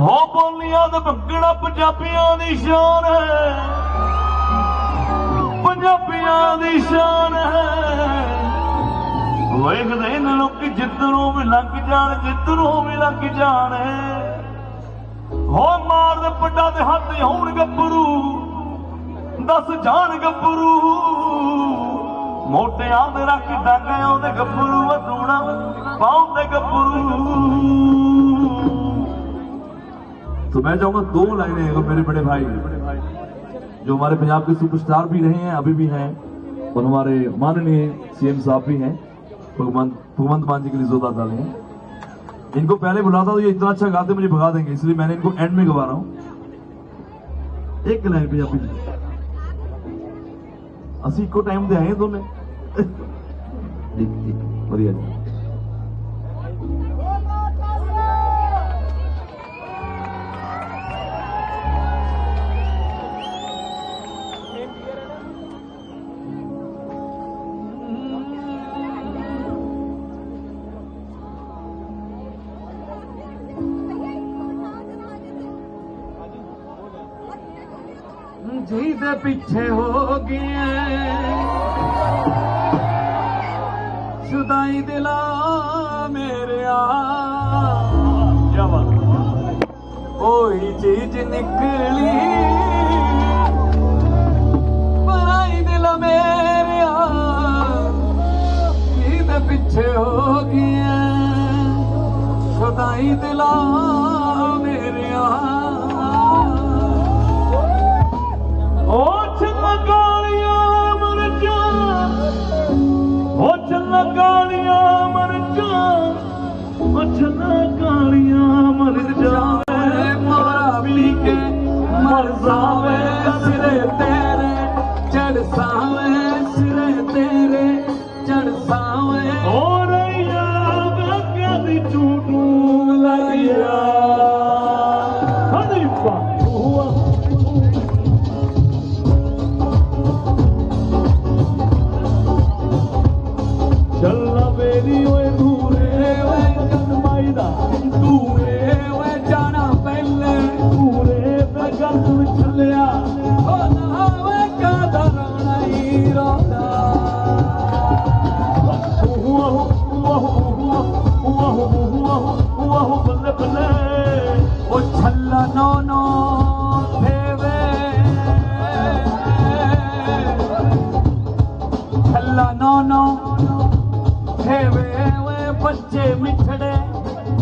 ਹੋ ਬੋਲੀਆਂ ਤੇ ਭੰਗੜਾ ਪੰਜਾਬੀਆਂ ਦੀ ਸ਼ਾਨ ਹੈ। ਪੰਜਾਬੀਆਂ ਦੀ ਸ਼ਾਨ ਹੈ। ਵੇਖਦੇ ਨੇ ਲੋਕ ਜਿੱਧਰੋਂ ਵੀ ਲੰਘ ਜਾਣ, ਜਿੱਧਰੋਂ ਵੀ ਲੰਘ ਜਾਣ। ਹੋ ਮਾਰ ਦੇ ਪੱਡਾ ਦੇ ਹੱਥ ਹੋਣ ਗੱਭਰੂ। ਦੱਸ ਜਾਣ ਗੱਭਰੂ। ਮੋਟਿਆਂ ਦੇ ਰੱਖ ਡਾਂਗਾਂ ਉਹਦੇ ਗੱਭਰੂ ਵਧੂਣਾ ਪਾਉਂਦੇ ਗੱਭਰੂ। तो मैं चाहूँगा दो लाइने मेरे बड़े भाई जो हमारे पंजाब के सुपरस्टार भी रहे हैं, अभी भी हैं, और हमारे माननीय सीएम साहब भी हैं, भगवंत भगवंत मान जी के लिए जोरदार डाले हैं। इनको पहले बुलाता तो ये इतना अच्छा गाते मुझे भगा देंगे, इसलिए मैंने इनको एंड में गवा रहा हूँ। एक लाइन पंजाबी जी इको टाइम दे आए दोनों। बढ़िया जी। ਜੀ ਪਿੱਛੇ ਹੋ ਗਏ ਸੁਦਾਈ ਦਿਲਾ ਮੇਰਿਆ। ਕੀ ਉਹੀ ਚੀਜ਼ ਨਿਕਲੀ। ਪਰਾਈ ਦਿਲ ਮੇਰਿਆ। ਜੀ ਦੇ ਪਿੱਛੇ ਹੋ ਗਏ ਸੁਦਾਈ ਦਿਲਾ ਮੇਰਿਆ। ਉਹ ਛੱਲਾ ਕਾਲੀਆਂ ਮਰਚਾਂ ਉਹ ਛੱਲਾ ਕਾਲੀਆਂ ਮਰਚਾਂ ਉਹ ਕਾਲੀਆਂ ਮਰ ਜਾਵੇ ਮਾਰਾ ਵੀ ਕੇ ਮਰ ਜਾਵੇ ਸਿਰੇ ਤੇਰੇ ਚੜ ਸਾਵੇ ਸਿਰੇ ਤੇਰੇ ਚੜ ਸਾਵੇ ਹੋ ਰਈਆ ਗੱਗਿਆ ਦੀ ਝੂਟੂ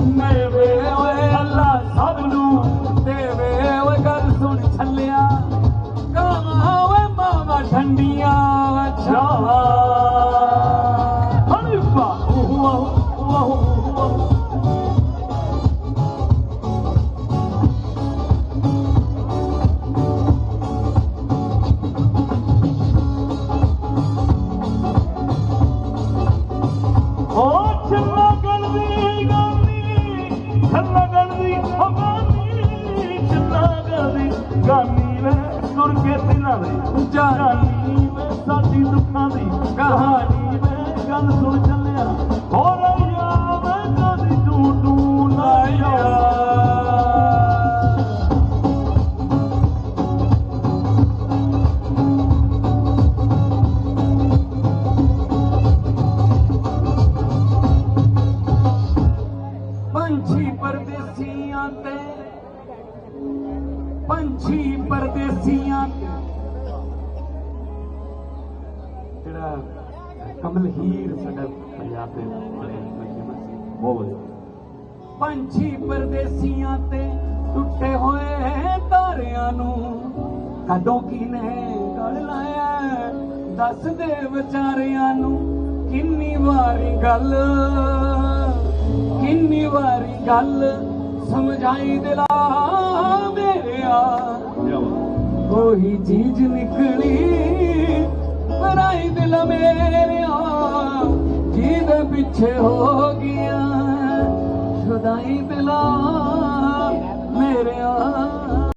உம்மல் ਸੁਰ ਕੇ ਦਿਨਾਂ ਵੇ, ਸਾਡੀ ਦੁੱਖਾਂ ਦੀ ਕਹਾਣੀ ਵੇ, ਗੱਲ ਸੁਣ ਚੱਲਿਆ। ਹੋ ਰਈਆ ਵੇ ਕਦੀ ਤੂੰ ਤੂੰ ਲਾਇਆ ਪੰਛੀ ਪਰਦੇਸੀਆਂ ਜਿਹੜਾ ਕਮਲ ਹੀਰ ਸਾਡਾ ਪੰਜਾਬ ਦੇ ਬਹੁਤ ਪੰਛੀ ਪਰਦੇਸੀਆਂ ਤੇ ਟੁੱਟੇ ਹੋਏ ਤਾਰਿਆਂ ਨੂੰ ਕਦੋਂ ਕਿਨੇ ਗਲ ਲਾਇਆ? ਦੱਸ ਦੇ ਵਿਚਾਰਿਆਂ ਨੂੰ ਕਿੰਨੀ ਵਾਰੀ ਗੱਲ ਕਿੰਨੀ ਵਾਰੀ ਗੱਲ ਸਮਝਾਈ ਦਿਲਾ ਮੇਰਿਆ। ਕੋਈ ਚੀਜ਼ ਨਿਕਲੀ ਪਰਾਈ ਦਿਲ ਮੇਰਿਆ ਜਿਹਦੇ ਪਿੱਛੇ ਹੋ ਗਿਆ ਸ਼ੁਦਾਈ ਦਿਲਾ ਮੇਰਿਆ।